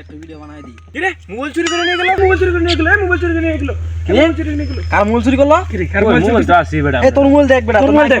একটা ভিডিও বানাই দি। মোবাইল চুরি মোবাইল মোবাইল চুরি করে মোবাইল চুরি তোর মোবাইল দেখ বেটা তোর দেখ।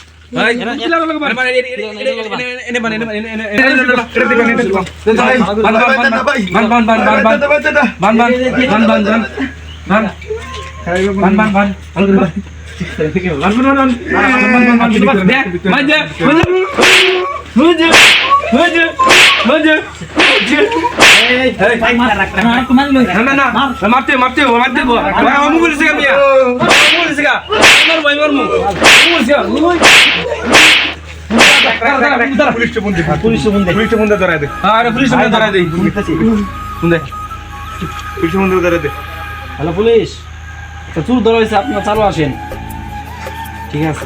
Maju, maju, maju, maju. মারতে মারতে মারতে আমি বলেছি আমি বলেছি মারবো আমি মারবো বলেছি পুলিশ স্টেশন দে পুলিশ স্টেশন দে পুলিশ স্টেশন দে। ধরাই দে। আরে পুলিশ ধরা দেই পুলিশ স্টেশন ধরাই দে। Hello police. চুর ধরা হয়েছে আপনারা চালু আসেন। ঠিক আছে।